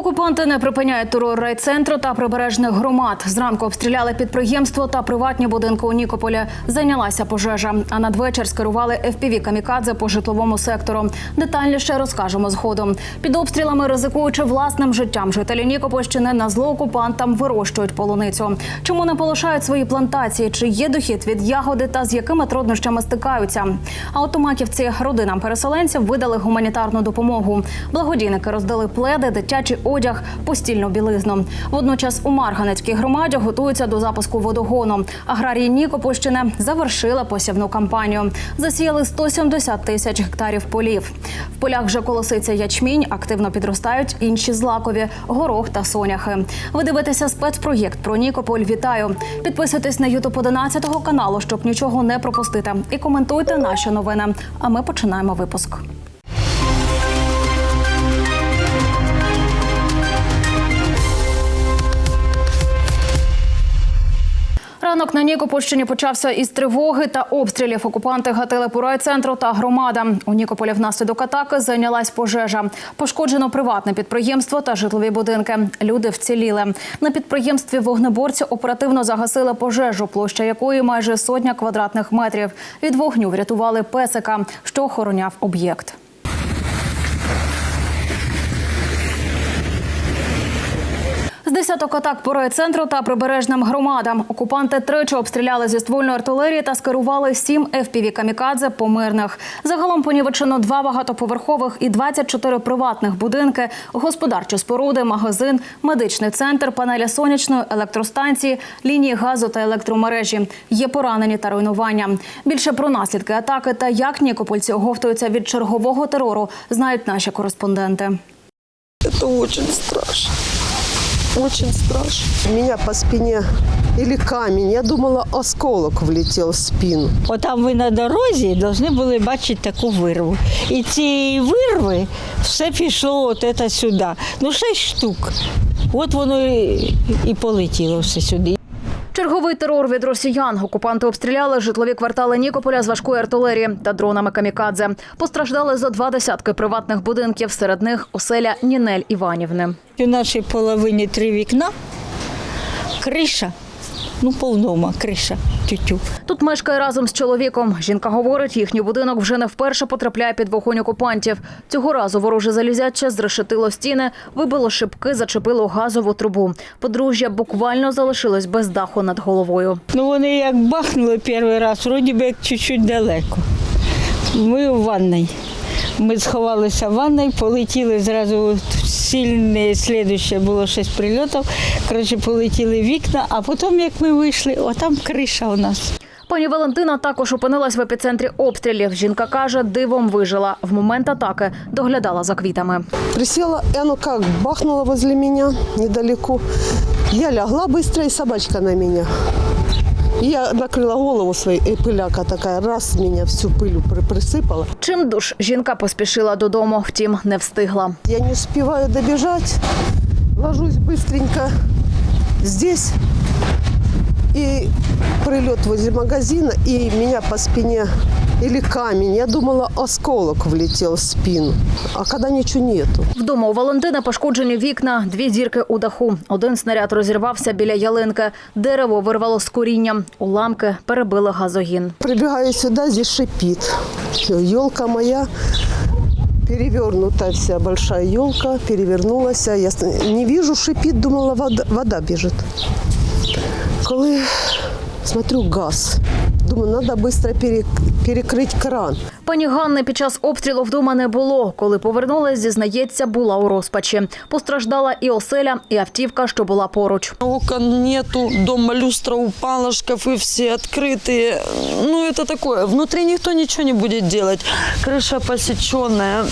Окупанти не припиняють терор райцентру та прибережних громад. Зранку обстріляли підприємство та приватні будинки у Нікополі. Зайнялася пожежа. А надвечір скерували fpv камікадзе по житловому сектору. Детальніше розкажемо згодом. Під обстрілами, ризикуючи власним життям, жителі Нікопольщини на зло окупантам вирощують полуницю. Чому не полишають свої плантації? Чи є дохід від ягоди та з якими труднощами стикаються? А от у Маківці родинам переселенців видали гуманітарну допомогу. Благодійники роздали пледи, дитячий одяг, постільну білизну. Водночас у Марганецькій громаді готуються до запуску водогону. Аграрії Нікопольщини завершили посівну кампанію. Засіяли 170 тисяч гектарів полів. В полях вже колоситься ячмінь, активно підростають інші злакові горох та соняхи. Ви дивитеся спецпроєкт про Нікополь. Вітаю! Підписуйтесь на Ютуб 11 каналу, щоб нічого не пропустити. І коментуйте наші новини. А ми починаємо випуск. Ранок на Нікопольщині почався із тривоги та обстрілів. Окупанти гатили по райцентру та громада. У Нікополі внаслідок атаки зайнялась пожежа. Пошкоджено приватне підприємство та житлові будинки. Люди вціліли. На підприємстві вогнеборці оперативно загасили пожежу, площа якої майже сотня квадратних метрів. Від вогню врятували песика, що охороняв об'єкт. Десяток атак по райцентру та прибережним громадам. Окупанти тричі обстріляли зі ствольної артилерії та скерували сім fpv камікадзе по мирних. Загалом понівечено два багатоповерхових і 24 приватних будинки, господарчі споруди, магазин, медичний центр, панелі сонячної електростанції, лінії газу та електромережі. Є поранені та руйнування. Більше про наслідки атаки та як нікопольці оговтуються від чергового терору, знають наші кореспонденти. Это очень страшно. Очень страшно. Меня по спине или камень. Я думала, осколок влетел в спину. Отам ви на дорозі повинні були бачити таку вирву. І цієї вирви все пішло от це сюди. Ну, шість штук. От воно і, і полетіло все сюди. Черговий терор від росіян. Окупанти обстріляли житлові квартали Нікополя з важкої артилерії та дронами камікадзе. Постраждали за два десятки приватних будинків. Серед них оселя Нінель Іванівни. У нашій половині три вікна, криша, ну повнома криша, тютю. Тут мешкає разом з чоловіком. Жінка говорить, їхній будинок вже не вперше потрапляє під вогонь окупантів. Цього разу вороже залізяче зрешетило стіни, вибило шибки, зачепило газову трубу. Подружжя буквально залишилось без даху над головою. Ну вони як бахнули перший раз, вроді би як чуть-чуть далеко. Ми у ванній. Ми сховалися в ванній, полетіли зразу сильне, слідуще було шість прильотів. Коротше, полетіли вікна, а потім, як ми вийшли, отам криша у нас. Пані Валентина також опинилась в епіцентрі обстрілів. Жінка каже, дивом вижила. В момент атаки доглядала за квітами. Присела, и оно как бахнуло возле меня недалеко. Я лягла быстро, и собачка на меня. И я накрыла голову своей, и пыляка такая, раз меня всю пылью при- присыпала. Чим душ жінка поспішила додому, втім не встигла. Я не успеваю добежать, ложусь быстренько здесь. И прилет возле магазина, и меня по спине или камень. Я думала, осколок влетел в спину. А когда ничего нету. Вдома у Валентини пошкоджені вікна, дві дірки у даху. Один снаряд розірвався біля ялинки. Дерево вирвало з коріння. Уламки перебили газогін. Прибегаю сюда, здесь шипит. Елка моя перевернутая вся большая елка, перевернулась. а Я не вижу, шипит, думала, вода, вода бежит. Коли смотрю газ, думаю, надо быстро пере- перекрыть кран. Пані Ганни під час обстрілу вдома не було. Коли повернулась, зізнається, була у розпачі. Постраждала і оселя, і автівка, що була поруч. Окон нету, дома люстра упала, шкафы все открытые. Ну, это такое. Внутри никто ничего не будет делать. Крыша посеченная.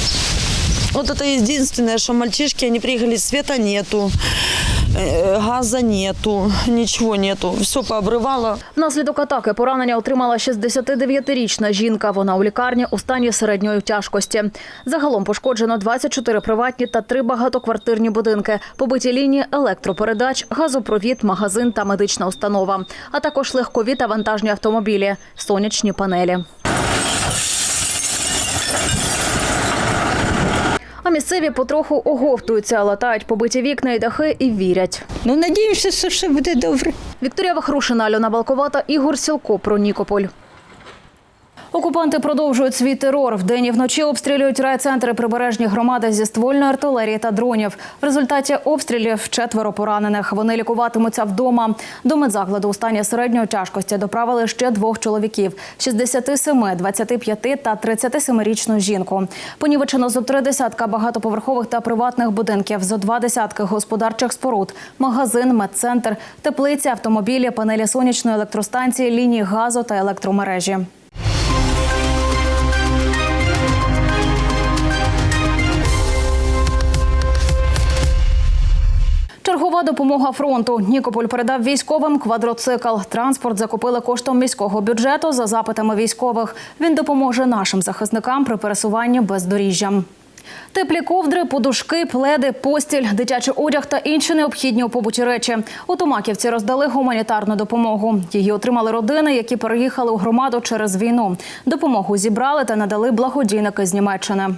Вот это единственное, что мальчишки, они приехали, света нету, э, газа нету, ничего нету. Все пообрывало. Внаслідок атаки поранення отримала 69-річна жінка. Вона у лікарні у стані середньої тяжкості. Загалом пошкоджено 24 приватні та 3 багатоквартирні будинки, побиті лінії електропередач, газопровід, магазин та медична установа, а також легкові та вантажні автомобілі, сонячні панелі. А місцеві потроху оговтуються, латають побиті вікна і дахи і вірять. Ну, надіємося, що все буде добре. Вікторія Вахрушина, Альона Балковата, Ігор Сілко про Нікополь. Окупанти продовжують свій терор. Вдень і вночі обстрілюють райцентри прибережні громади зі ствольної артилерії та дронів. В результаті обстрілів четверо поранених. Вони лікуватимуться вдома. До медзакладу у стані середньої тяжкості доправили ще двох чоловіків: 67, 25 та 37-річну жінку. Понівечено зо три десятка багатоповерхових та приватних будинків, зо два десятки господарчих споруд, магазин, медцентр, теплиці, автомобілі, панелі сонячної електростанції, лінії газу та електромережі. Чергова допомога фронту. Нікополь передав військовим квадроцикл. Транспорт закупили коштом міського бюджету за запитами військових. Він допоможе нашим захисникам при пересуванні бездоріжжям. Теплі ковдри, подушки, пледи, постіль, дитячий одяг та інші необхідні у побуті речі. У Томаківці роздали гуманітарну допомогу. Її отримали родини, які переїхали у громаду через війну. Допомогу зібрали та надали благодійники з Німеччини.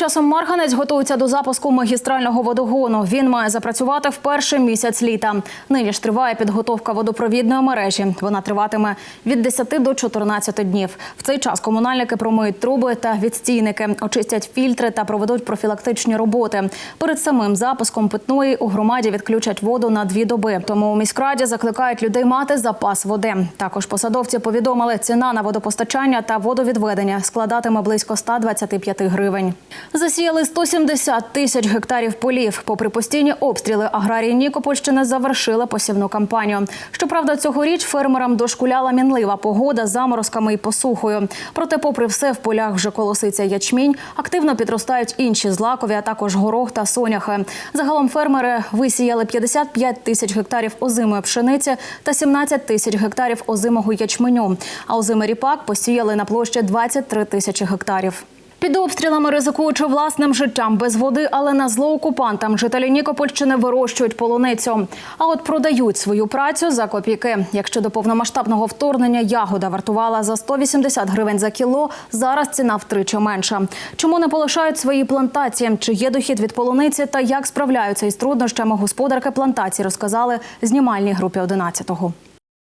Часом Марганець готується до запуску магістрального водогону. Він має запрацювати в перший місяць літа. Нині ж триває підготовка водопровідної мережі. Вона триватиме від 10 до 14 днів. В цей час комунальники промиють труби та відстійники, очистять фільтри та проведуть профілактичні роботи. Перед самим запуском питної у громаді відключать воду на дві доби. Тому у міськраді закликають людей мати запас води. Також посадовці повідомили, ціна на водопостачання та водовідведення складатиме близько 125 гривень. Засіяли 170 тисяч гектарів полів. Попри постійні обстріли, аграрії Нікопольщини завершили посівну кампанію. Щоправда, цьогоріч фермерам дошкуляла мінлива погода заморозками і посухою. Проте, попри все, в полях вже колоситься ячмінь. Активно підростають інші злакові, а також горох та соняхи. Загалом фермери висіяли 55 тисяч гектарів озимої пшениці та 17 тисяч гектарів озимого ячменю. А озимий ріпак посіяли на площі 23 тисячі гектарів. Під обстрілами ризикуючи власним життям без води, але на зло окупантам жителі Нікопольщини вирощують полуницю. А от продають свою працю за копійки. Якщо до повномасштабного вторгнення ягода вартувала за 180 гривень за кіло, зараз ціна втричі менша. Чому не полишають свої плантації? Чи є дохід від полуниці та як справляються із труднощами господарки плантації, розказали знімальній групі 11-го.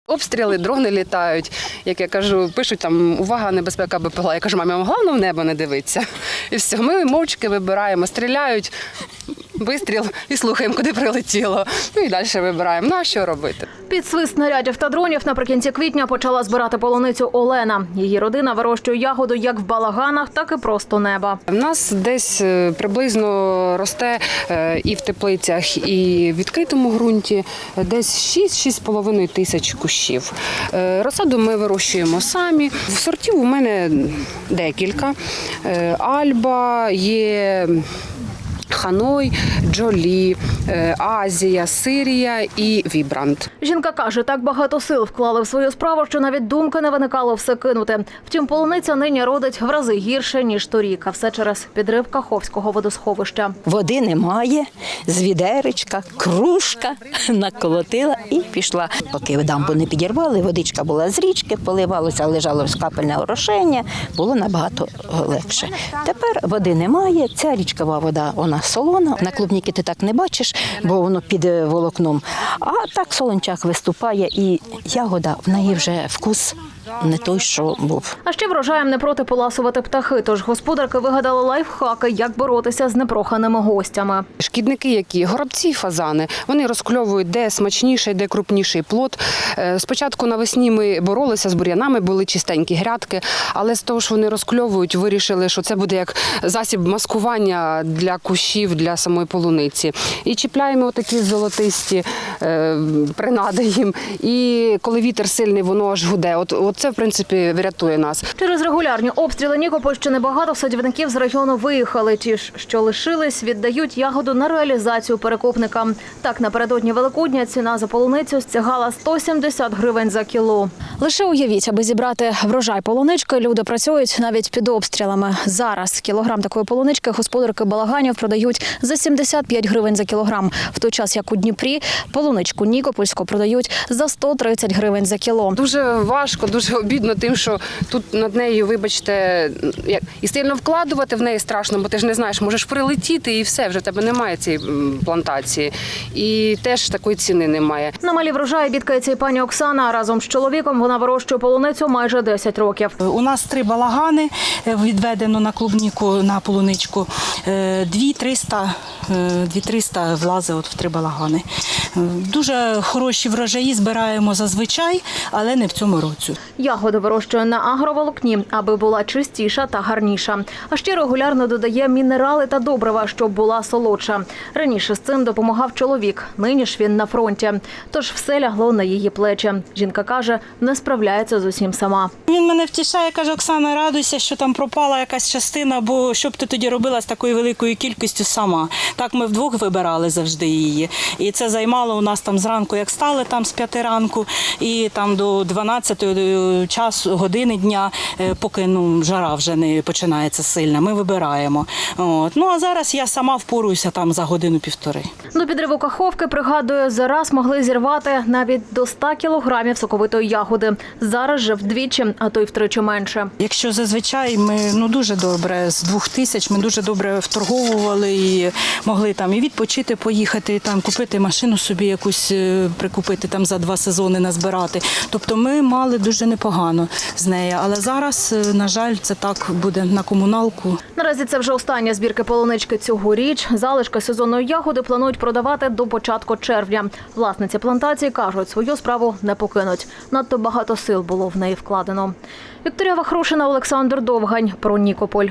Обстріли, дрони літають. Як я кажу, пишуть там увага, небезпека БПЛА. Я кажу, мамі, вам головне в небо не дивиться. І все. Ми мовчки вибираємо, стріляють, вистріл і слухаємо, куди прилетіло. Ну і далі вибираємо. Ну а що робити? Під свист снарядів та дронів наприкінці квітня почала збирати полуницю Олена. Її родина вирощує ягоду як в балаганах, так і просто неба. У нас десь е, приблизно росте е, і в теплицях, і в відкритому ґрунті е, десь 6-6,5 тисяч кущів. Розсаду ми вирощуємо самі. В сортів у мене декілька. Альба є. Ханой, Джолі, е, Азія, Сирія і Вібрант. Жінка каже, так багато сил вклали в свою справу, що навіть думки не виникало все кинути. Втім, полуниця нині родить в рази гірше ніж торік, а все через підрив Каховського водосховища. Води немає, з відеречка, кружка наколотила і пішла. Поки дамбу не підірвали, водичка була з річки, поливалося, лежало з капельне орошення, було набагато легше. Тепер води немає, ця річкова вода вона солона. На клубніки ти так не бачиш, бо воно під е, волокном. А так солончак виступає, і ягода в неї вже вкус не той, що був. А ще врожаєм не проти поласувати птахи. Тож господарки вигадали лайфхаки, як боротися з непроханими гостями. Шкідники, які горобці, фазани, вони розкльовують де смачніший, де крупніший плод. Е, Спочатку навесні ми боролися з бур'янами, були чистенькі грядки, але з того, що вони розкльовують, вирішили, що це буде як засіб маскування для кущів, для самої полуниці. І чіпляємо такі золотисті е, принади їм. І коли вітер сильний, воно аж гуде. От, от це в принципі врятує нас. Через регулярні обстріли Нікопольщини багато садівників з району виїхали. Ті ж, що лишились, віддають ягоду на реалізацію перекупникам. Так, напередодні Великодня ціна за полуницю стягала 170 гривень за кіло. Лише уявіть, аби зібрати врожай полунички, люди працюють навіть під обстрілами. Зараз кілограм такої полунички господарки балаганів продають за 75 гривень за кілограм. В той час, як у Дніпрі, полуничку Нікопольську продають за 130 гривень за кіло. Дуже важко, дуже обідно тим, що тут над нею, вибачте, як і сильно вкладувати в неї страшно, бо ти ж не знаєш, можеш прилетіти і все, вже в тебе немає цієї плантації. І теж такої ціни немає. На малі врожаї бідкається і пані Оксана. Разом з чоловіком вона вирощує полуницю майже 10 років. У нас три балагани е, відведено на клубніку, на полуничку. Е, Дві 300, е, дві 300 влазить от в три балагани. Дуже хороші врожаї збираємо зазвичай, але не в цьому році. Ягоду вирощує на агроволокні, аби була чистіша та гарніша. А ще регулярно додає мінерали та добрива, щоб була солодша. Раніше з цим допомагав чоловік. Нині ж він на фронті. Тож все лягло на її плечі. Жінка каже, не справляється з усім сама. Він мене втішає, каже, Оксана, радуйся, що там пропала якась частина, бо що б ти тоді робила з такою великою кількістю сама. Так ми вдвох вибирали завжди її. І це займало у нас там зранку, як стали там з п'яти ранку, і там до 12 часу години дня, е, поки ну жара вже не починається сильна. Ми вибираємо. От. Ну а зараз я сама впоруюся там за годину-півтори. До підриву каховки, пригадує, зараз могли зірвати навіть до 100 кілограмів соковитої ягоди. Зараз же вдвічі, а то й втричі менше. Якщо зазвичай ми ну дуже добре з двох тисяч ми дуже добре вторговували і могли там і відпочити, поїхати, там купити машину собі якусь е, прикупити там за два сезони назбирати. Тобто ми мали дуже непогано з нею. Але зараз, е, на жаль, це так буде на комуналку. Наразі це вже остання збірка полунички цьогоріч. Залишки сезонної ягоди планують продавати до початку червня. Власниці плантації кажуть, свою справу не покинуть. Надто багато сил було в неї вкладено. Вікторія Вахрушина, Олександр Довгань про Нікополь.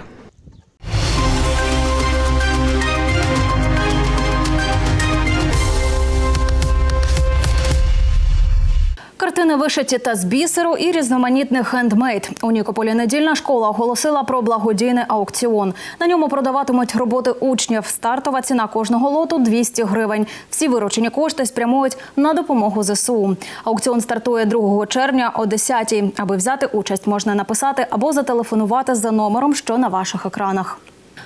Картини вишиті та з бісеру і різноманітний хендмейд. У Нікополі недільна школа оголосила про благодійний аукціон. На ньому продаватимуть роботи учнів. Стартова ціна кожного лоту 200 гривень. Всі виручені кошти спрямують на допомогу ЗСУ. Аукціон стартує 2 червня о 10 Аби взяти участь, можна написати або зателефонувати за номером, що на ваших екранах.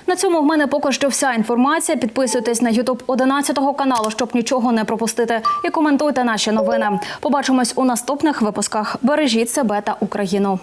На цьому в мене поки що вся інформація. Підписуйтесь на Ютуб 11 каналу, щоб нічого не пропустити. І коментуйте наші новини. Побачимось у наступних випусках. Бережіть себе та Україну.